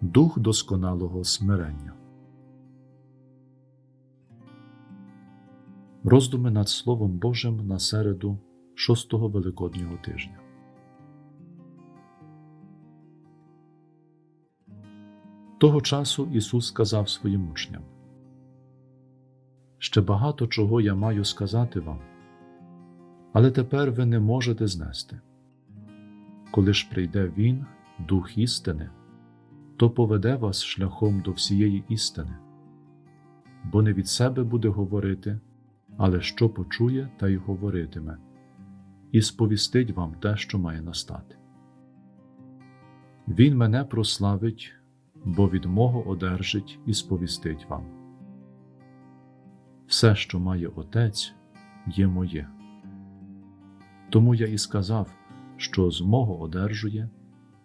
Дух досконалого смирення. Роздуми над Словом Божим на середу шостого Великоднього тижня. Того часу Ісус сказав своїм учням: Ще багато чого я маю сказати вам, але тепер ви не можете знести. Коли ж прийде Він, Дух істини, то поведе вас шляхом до всієї істини, бо не від себе буде говорити, але що почує, та й говоритиме, і сповістить вам те, що має настати. Він мене прославить, бо від мого одержить і сповістить вам. Все, що має Отець, є моє. Тому я і сказав, що з мого одержує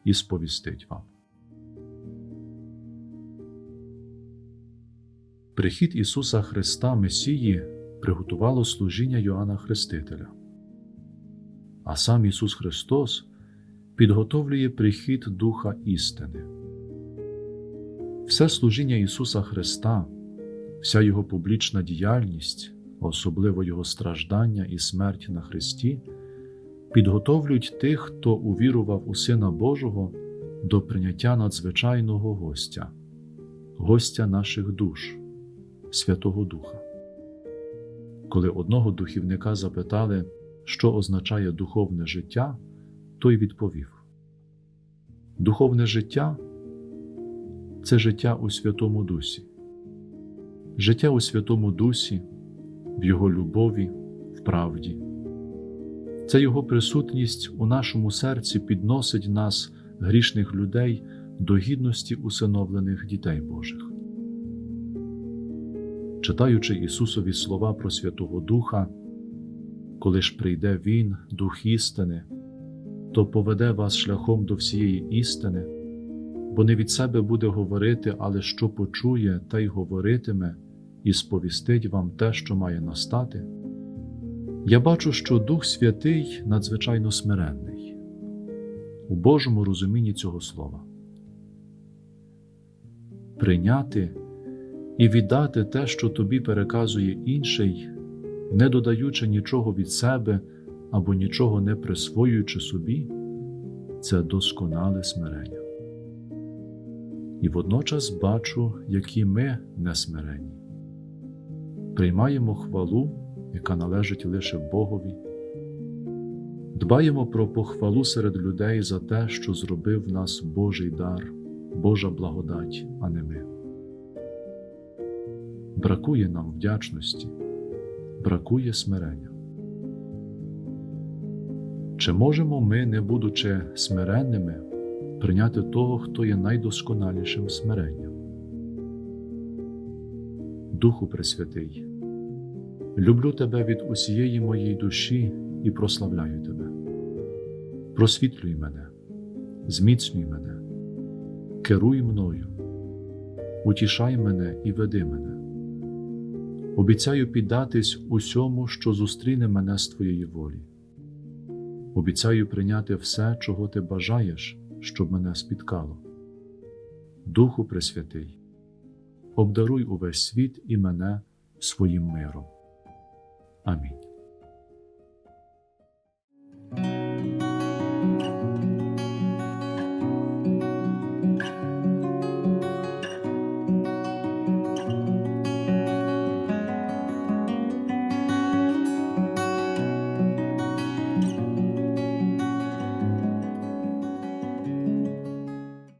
і сповістить вам. Прихід Ісуса Христа Месії приготувало служіння Йоанна Хрестителя, а сам Ісус Христос підготовлює прихід Духа істини. Все служіння Ісуса Христа, вся Його публічна діяльність, особливо Його страждання і смерть на Христі, підготовлюють тих, хто увірував у Сина Божого до прийняття надзвичайного гостя, гостя наших душ, Святого Духа. Коли одного духівника запитали, що означає духовне життя, той відповів: Духовне життя це життя у Святому Дусі, життя у Святому Дусі, в Його любові, в правді. Це Його присутність у нашому серці підносить нас, грішних людей, до гідності усиновлених дітей Божих. Читаючи Ісусові слова про Святого Духа, коли ж прийде Він, Дух істини, то поведе вас шляхом до всієї істини, бо не від себе буде говорити, але що почує, та й говоритиме, і сповістить вам те, що має настати. Я бачу, що Дух Святий надзвичайно смиренний у Божому розумінні цього слова. Прийняти і віддати те, що тобі переказує інший, не додаючи нічого від себе або нічого не присвоюючи собі, це досконале смирення. І водночас бачу, які ми несмиренні. Приймаємо хвалу, яка належить лише Богові, дбаємо про похвалу серед людей за те, що зробив нас Божий дар, Божа благодать, а не ми. Бракує нам вдячності, бракує смирення. Чи можемо ми, не будучи смиренними, прийняти того, хто є найдосконалішим смиренням? Духу Пресвятий, люблю Тебе від усієї моєї душі і прославляю Тебе. Просвітлюй мене, зміцнюй мене, керуй мною, утішай мене і веди мене. Обіцяю піддатись усьому, що зустріне мене з Твоєї волі. Обіцяю прийняти все, чого ти бажаєш, щоб мене спіткало. Духу Пресвятий, обдаруй увесь світ і мене своїм миром. Амінь.